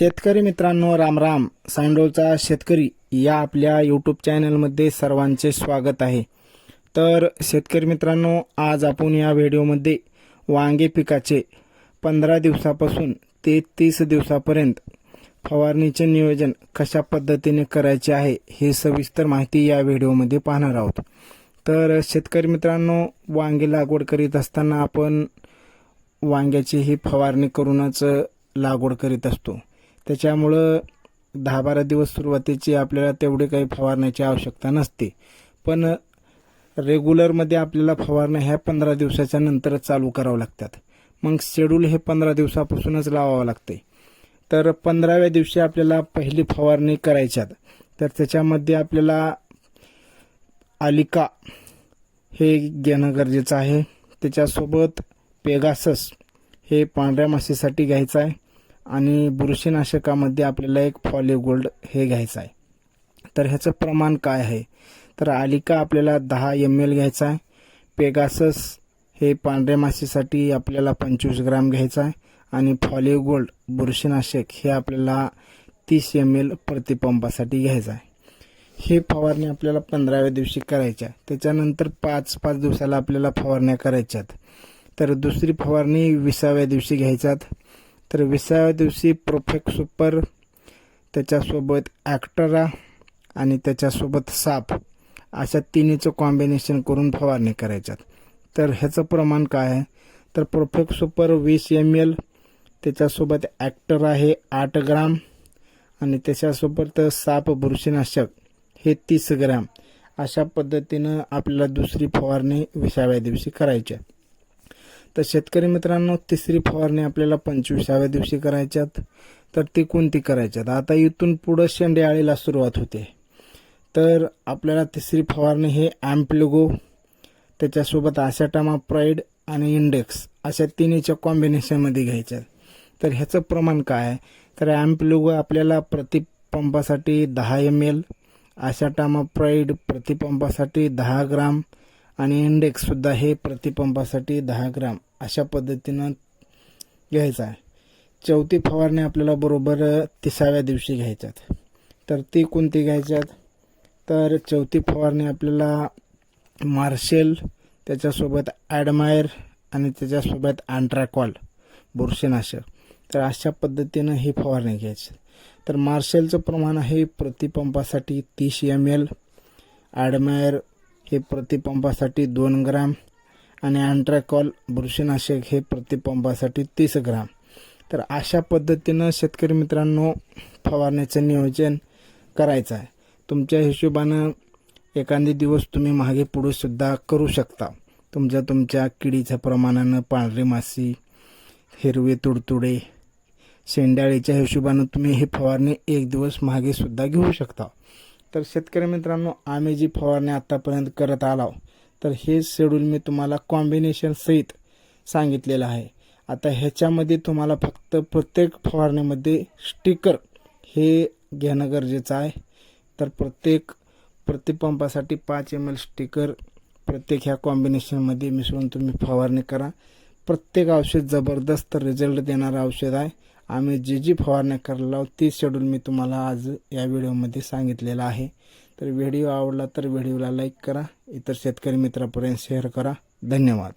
शेतकरी मित्रांनो रामराम सांडोळचा शेतकरी या आपल्या यूट्यूब चॅनलमध्ये सर्वांचे स्वागत आहे. तर शेतकरी मित्रांनो आज आपण या व्हिडिओमध्ये वांगे पिकाचे पंधरा दिवसापासून ते तीस दिवसापर्यंत फवारणीचे नियोजन कशा पद्धतीने करायचे आहे हे सविस्तर माहिती या व्हिडिओमध्ये पाहणार आहोत. तर शेतकरी मित्रांनो वांगे लागवड करीत असताना आपण वांग्याची ही फवारणी करूनच लागवड करीत असतो. त्याच्यामुळं दहा बारा दिवस सुरुवातीची आपल्याला तेवढे काही फवारण्याची आवश्यकता नसते. पण रेग्युलरमध्ये आपल्याला फवारण्या ह्या पंधरा दिवसाच्या नंतरच चालू करावं लागतात. मग शेड्यूल हे पंधरा दिवसापासूनच लावावं लागते तर पंधराव्या दिवशी आपल्याला पहिली फवारणी करायच्यात. तर त्याच्यामध्ये आपल्याला आलिका हे घेणं गरजेचं आहे. त्याच्यासोबत पेगासस हे पांढऱ्या माशीसाठी घ्यायचं आहे. आणि बुरशीनाशकामध्ये आपल्याला एक फॉली गोल्ड हे घ्यायचं आहे. तर ह्याचं प्रमाण काय आहे? तर आलिका आपल्याला दहा एम एल घ्यायचा आहे. पेगासस हे पांढऱ्या माशीसाठी आपल्याला पंचवीस ग्राम घ्यायचं आहे. आणि फॉली गोल्ड बुरशीनाशक हे आपल्याला तीस एम एल प्रतिपंपासाठी घ्यायचं आहे. हे फवारणी आपल्याला पंधराव्या दिवशी करायच्या त्याच्यानंतर पाच पाच दिवसाला आपल्याला फवारण्या करायच्यात. तर दुसरी फवारणी विसाव्या दिवशी घ्यायच्यात. तर विसाव्या दिवशी प्रोफेक्ट सुपर त्याच्यासोबत ॲक्टरा आणि त्याच्यासोबत साप अशा तिन्हीचं कॉम्बिनेशन करून फवारणी करायच्यात. तर ह्याचं प्रमाण काय आहे? तर प्रोफेक्ट सुपर वीस एम एल त्याच्यासोबत ॲक्टर आहे आठ ग्राम आणि त्याच्यासोबत साप बुरशीनाशक हे तीस ग्रॅम अशा पद्धतीनं आपल्याला दुसरी फवारणी विसाव्या दिवशी करायची आहे. तर शेतकरी मित्रांनो तिसरी फवारणी आपल्याला पंचवीसाव्या दिवशी करायच्यात. तर ती कोणती करायच्यात? आता इथून पुढं शेंडे आळीला सुरुवात होते. तर आपल्याला तिसरी फवारणी हे ॲम्प्लिगो त्याच्यासोबत आशाटामा प्राईड आणि इंडेक्स अशा तिन्हीच्या कॉम्बिनेशनमध्ये घ्यायच्यात. तर ह्याचं प्रमाण काय आहे? तर ॲम्प्लिगो आपल्याला प्रतिपंपासाठी दहा एम एल आशाटामा प्राईड प्रतिपंपासाठी दहा ग्राम आणि इंडेक्ससुद्धा हे प्रतिपंपासाठी दहा ग्राम. अशा पद्धतीनं घ्यायचं आहे. चौथी फवारणी आपल्याला बरोबर तिसाव्या दिवशी घ्यायच्यात. तर ती कोणती घ्यायच्यात? तर चौथी फवारणी आपल्याला मार्शेल त्याच्यासोबत ॲडमायर आणि त्याच्यासोबत अँट्रॅकॉल बुरशीनाशक. तर अशा पद्धतीनं ही फवारणी घ्यायची. तर मार्शलचं प्रमाण आहे प्रतिपंपासाठी तीस एम एल ॲडमायर हे प्रतिपंपासाठी दोन ग्राम आणि अँट्रॅकॉल बुरशीनाशक हे प्रतिपंपासाठी तीस ग्राम. तर अशा पद्धतीनं शेतकरी मित्रांनो फवारण्याचं नियोजन करायचं आहे. तुमच्या हिशोबानं एखादे दिवस तुम्ही मागे पुढेसुद्धा करू शकता. तुमच्या तुमच्या किडीच्या प्रमाणानं पांढरी मासी हिरवे तुडतुडे शेंडाळीच्या हिशोबानं तुम्ही ही फवारणी एक दिवस मागेसुद्धा घेऊ शकता. तर शेतकरी मित्रांनो आम्ही जी फवारणी आत्तापर्यंत करत आलो तर हे शेड्यूल मी तुम्हाला कॉम्बिनेशन सहित सांगितलेलं आहे. आता ह्याच्यामध्ये तुम्हाला फक्त प्रत्येक फवारणीमध्ये स्टिकर हे घेणं गरजेचं आहे. तर प्रत्येक प्रतिपंपासाठी पाच एम एल स्टिकर प्रत्येक ह्या कॉम्बिनेशनमध्ये मिसळून तुम्ही फवारणी करा. प्रत्येक औषध जबरदस्त रिझल्ट देणारं औषध आहे. आम्ही जी जी फवारण्या करायला आहोत ती शेड्यूल मी तुम्हाला आज या व्हिडिओमध्ये सांगितलेलं आहे. तर व्हिडिओ आवडला तर व्हिडिओला लाईक करा इतर शेतकरी मित्रापर्यंत शेअर करा. धन्यवाद.